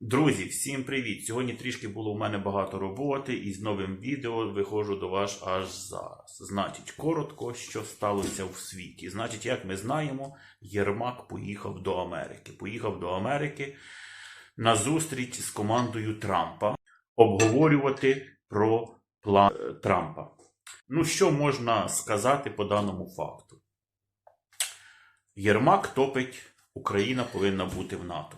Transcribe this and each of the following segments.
Друзі, всім привіт! Сьогодні трішки було у мене багато роботи і з новим відео виходжу до вас аж зараз. Значить, коротко, що сталося в світі. Значить, як ми знаємо, Єрмак поїхав до Америки. Поїхав до Америки на зустріч з командою Трампа обговорювати про план е, Трампа. Ну, що можна сказати по даному факту? Єрмак топить, Україна повинна бути в НАТО.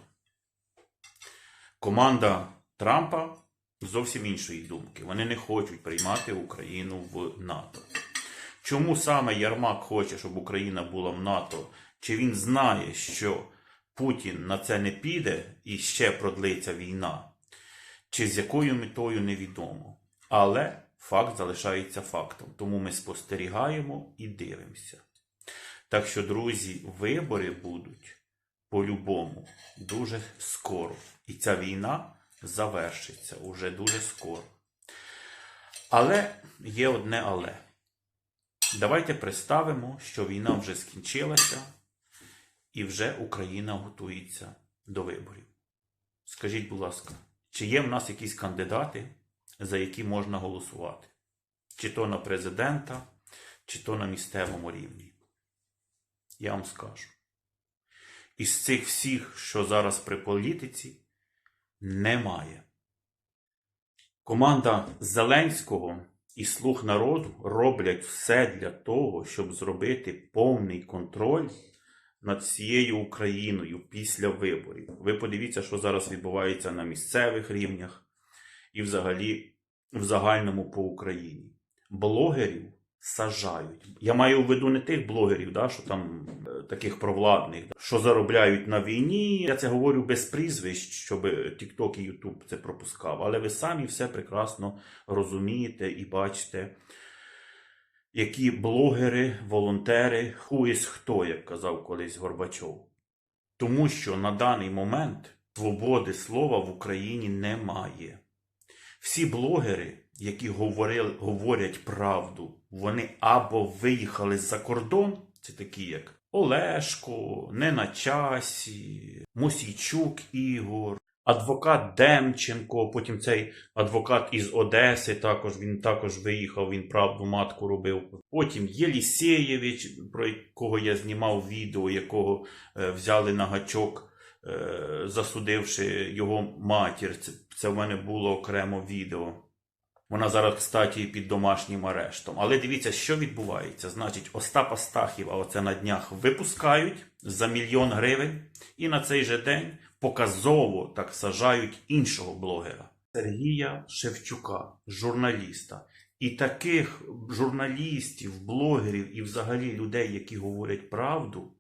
Команда Трампа зовсім іншої думки. Вони не хочуть приймати Україну в НАТО. Чому саме Ярмак хоче, щоб Україна була в НАТО? Чи він знає, що Путін на це не піде і ще продлиться війна? Чи з якою метою невідомо. Але факт залишається фактом. Тому ми спостерігаємо і дивимося. Так що, друзі, вибори будуть по-любому дуже скоро. І ця війна завершиться уже дуже скоро. Але є одне але. Давайте представимо, що війна вже скінчилася і вже Україна готується до виборів. Скажіть, будь ласка, чи є в нас якісь кандидати, за які можна голосувати? Чи то на президента, чи то на місцевому рівні? Я вам скажу. Із цих всіх, що зараз при політиці, немає. Команда Зеленського і слуг народу роблять все для того, щоб зробити повний контроль над всією Україною після виборів. Ви подивіться, що зараз відбувається на місцевих рівнях і взагалі в загальному по Україні. Блогерів сажають. Я маю в виду не тих блогерів, да, що там е, таких провладних, да, що заробляють на війні. Я це говорю без прізвищ, щоб TikTok і YouTube це пропускав. Але ви самі все прекрасно розумієте і бачите, які блогери, волонтери, who is хто, як казав колись Горбачов. Тому що на даний момент свободи слова в Україні немає. Всі блогери, які говорили, говорять правду, вони або виїхали за кордон, це такі як Олешко, Не на часі, Мосійчук Ігор, адвокат Демченко, потім цей адвокат із Одеси, також він також виїхав, він правду матку робив. Потім Єлісєєвич, про якого я знімав відео, якого е, взяли на гачок, засудивши його матір. Це, це в мене було окремо відео. Вона зараз, кстати, під домашнім арештом. Але дивіться, що відбувається. Значить, Остапа Стахіва оце на днях випускають за мільйон гривень, і на цей же день показово так сажають іншого блогера Сергія Шевчука, журналіста. І таких журналістів, блогерів і взагалі людей, які говорять правду,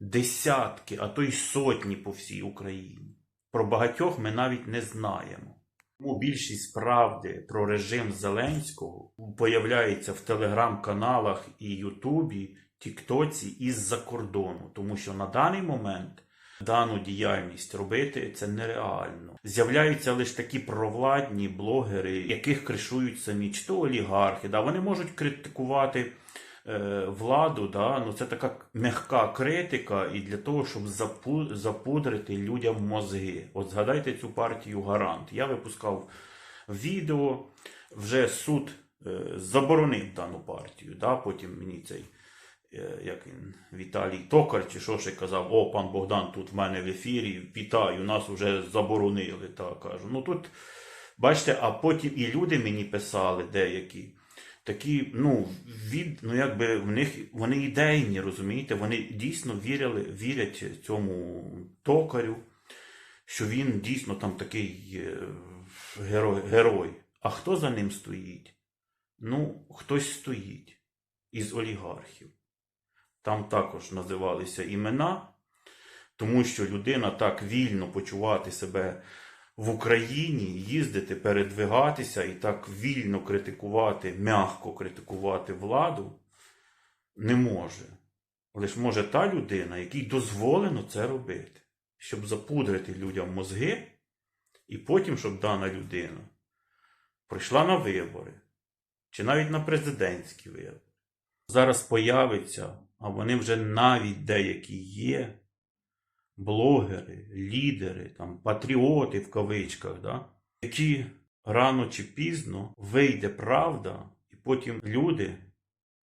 десятки, а то й сотні по всій Україні. Про багатьох ми навіть не знаємо. Тому більшість правди про режим Зеленського появляється в телеграм-каналах і Ютубі, Тіктоці із-за кордону, тому що на даний момент дану діяльність робити це нереально. З'являються лише такі провладні блогери, яких кришують самі чи то олігархи. Да, вони можуть критикувати владу, да, ну це така м'яка критика, і для того, щоб запудрити людям мозги. От згадайте цю партію Гарант. Я випускав відео, вже суд е, заборонив дану партію. Да, потім мені цей. е, Як він Віталій Токар чи що ще казав, о, пан Богдан тут в мене в ефірі, вітаю, нас вже заборонили. Так кажу. Ну тут, бачите, а потім і люди мені писали деякі такі, ну, від, ну якби в них вони ідейні, розумієте, вони дійсно вірили, вірять цьому токарю, що він дійсно там такий е, герой, герой. А хто за ним стоїть? Ну, хтось стоїть із олігархів. Там також називалися імена, тому що людина так вільно почувати себе в Україні, їздити, передвигатися і так вільно критикувати, м'яко критикувати владу не може. Лише може та людина, якій дозволено це робити, щоб запудрити людям мозги, і потім, щоб дана людина прийшла на вибори, чи навіть на президентські вибори. Зараз появиться, а вони вже навіть деякі є, блогери, лідери, там, патріоти в кавичках, да? які рано чи пізно вийде правда, і потім люди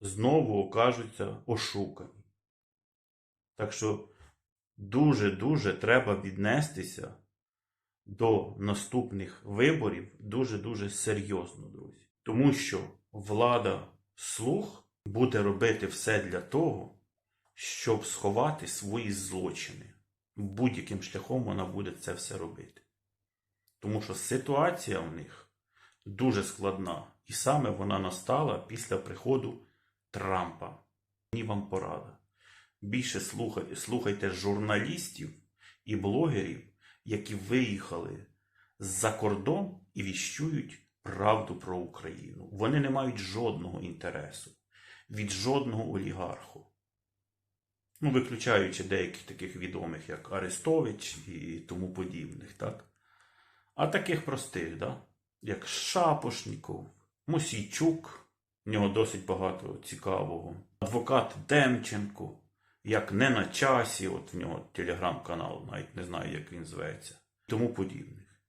знову окажуться ошукані. Так що дуже-дуже треба віднестися до наступних виборів дуже-дуже серйозно, друзі. Тому що влада слух буде робити все для того, щоб сховати свої злочини. Будь-яким шляхом вона буде це все робити. Тому що ситуація в них дуже складна. І саме вона настала після приходу Трампа. Мені вам порада. Більше слухайте, слухайте журналістів і блогерів, які виїхали за кордон і віщують правду про Україну. Вони не мають жодного інтересу від жодного олігарху. Ну, виключаючи деяких таких відомих, як Арестович і тому подібних, так? А таких простих, да? як Шапошніков, Мосійчук, в нього досить багато цікавого. Адвокат Демченко, як не на часі, от в нього телеграм-канал, навіть не знаю, як він зветься, тому подібних.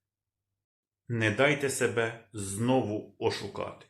Не дайте себе знову ошукати.